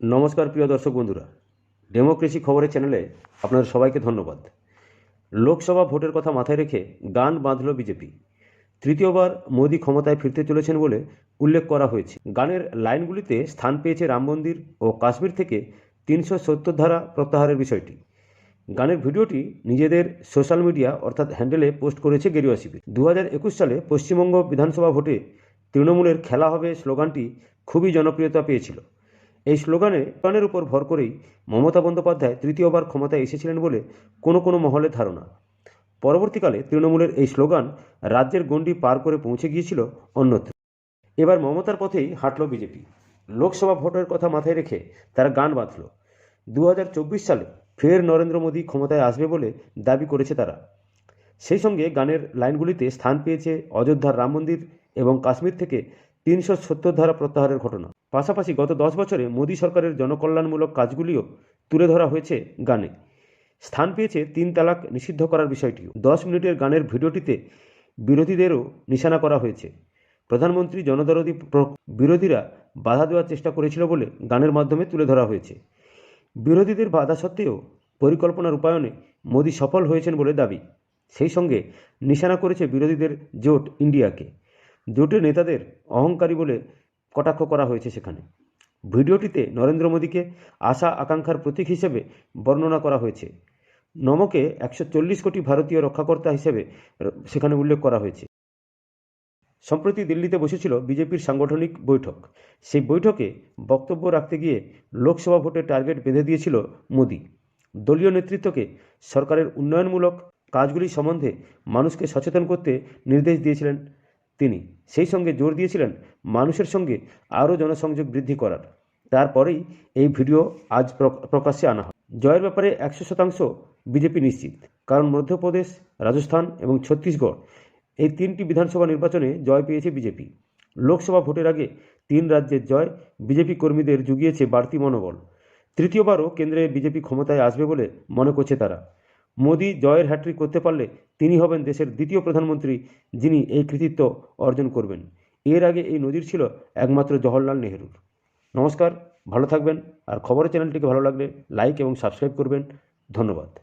নমস্কার, প্রিয় দর্শক বন্ধুরা। ডেমোক্রেসি খবরের চ্যানেলে আপনাদের সবাইকে ধন্যবাদ। লোকসভা ভোটের কথা মাথায় রেখে গান বাঁধল বিজেপি। তৃতীয়বার মোদী ক্ষমতায় ফিরতে চলেছেন বলে উল্লেখ করা হয়েছে। গানের লাইনগুলিতে স্থান পেয়েছে রাম মন্দির ও কাশ্মীর থেকে তিনশো সত্তর ধারা প্রত্যাহারের বিষয়টি। গানের ভিডিওটি নিজেদের সোশ্যাল মিডিয়া অর্থাৎ হ্যান্ডেলে পোস্ট করেছে গেরুয়া শিবির। দু হাজার একুশ সালে পশ্চিমবঙ্গ বিধানসভা ভোটে তৃণমূলের খেলা হবে স্লোগানটি খুবই জনপ্রিয়তা পেয়েছিল। এই স্লোগানে প্রাণের উপর ভর করেই মমতা বন্দ্যোপাধ্যায় তৃতীয়বার ক্ষমতায় এসেছিলেন বলে কোনো কোনো মহলে ধারণা। পরবর্তীকালে তৃণমূলের এই স্লোগান রাজ্যের গণ্ডি পার করে পৌঁছে গিয়েছিল অন্যত্র। এবার মমতার পথেই হাঁটল বিজেপি। লোকসভা ভোটের কথা মাথায় রেখে তারা গান বাঁধল। দু হাজার চব্বিশ সালে ফের নরেন্দ্র মোদী ক্ষমতায় আসবে বলে দাবি করেছে তারা। সেই সঙ্গে গানের লাইনগুলিতে স্থান পেয়েছে অযোধ্যার রাম মন্দির এবং কাশ্মীর থেকে তিনশো সত্তর ধারা প্রত্যাহারের ঘটনা। পাশাপাশি গত দশ বছরে মোদী সরকারের জনকল্যাণমূলক কাজগুলিও তুলে ধরা হয়েছে গানে। স্থান পেয়েছে তিন তালাক নিষিদ্ধ করার বিষয়টিও। দশ মিনিটের গানের ভিডিওটিতে বিরোধীদেরও নিশানা করা হয়েছে। প্রধানমন্ত্রী জনদরদি বিরোধীরা বাধা দেওয়ার চেষ্টা করেছিল বলে গানের মাধ্যমে তুলে ধরা হয়েছে। বিরোধীদের বাধা সত্ত্বেও পরিকল্পনা রূপায়ণে মোদী সফল হয়েছেন বলে দাবি। সেই সঙ্গে নিশানা করেছে বিরোধীদের জোট ইন্ডিয়াকে। জোটের নেতাদের অহংকারী বলে কটাক্ষ করা হয়েছে সেখানে। ভিডিওটিতে নরেন্দ্র মোদীকে আশা আকাঙ্ক্ষার প্রতীক হিসেবে বর্ণনা করা হয়েছে। নমকে একশো চল্লিশ কোটি ভারতীয় রক্ষাকর্তা হিসেবে সেখানে উল্লেখ করা হয়েছে। সম্প্রতি দিল্লিতে বসেছিল বিজেপির সাংগঠনিক বৈঠক। সেই বৈঠকে বক্তব্য রাখতে গিয়ে লোকসভা ভোটের টার্গেট বেঁধে দিয়েছিল মোদি। দলীয় নেতৃত্বকে সরকারের উন্নয়নমূলক কাজগুলি সম্বন্ধে মানুষকে সচেতন করতে নির্দেশ দিয়েছিলেন তিনি সেই সঙ্গে জোর দিয়েছিলেন মানুষের সঙ্গে আরও জনসংযোগ বৃদ্ধি করার। তারপরেই এই ভিডিও আজ প্রক- প্রকাশ্যে আনা হয়। জয়ের ব্যাপারে একশো শতাংশ বিজেপি নিশ্চিত, কারণ মধ্যপ্রদেশ, রাজস্থান এবং ছত্তিশগড় এই তিনটি বিধানসভা নির্বাচনে জয় পেয়েছে বিজেপি। লোকসভা ভোটের আগে তিন রাজ্যের জয় বিজেপি কর্মীদের জুগিয়েছে বাড়তি মনোবল। তৃতীয়বারও কেন্দ্রে বিজেপি ক্ষমতায় আসবে বলে মনে করছে তারা। মোদি জয়ের হ্যাট্রিক করতে পারলে তিনি হবেন দেশের দ্বিতীয় প্রধানমন্ত্রী, যিনি এই কৃতিত্ব অর্জন করবেন। এর আগে এই নজির ছিল একমাত্র জওহরলাল নেহরুর। নমস্কার, ভালো থাকবেন আর খবরের চ্যানেলটিকে ভালো লাগলে লাইক এবং সাবস্ক্রাইব করবেন। ধন্যবাদ।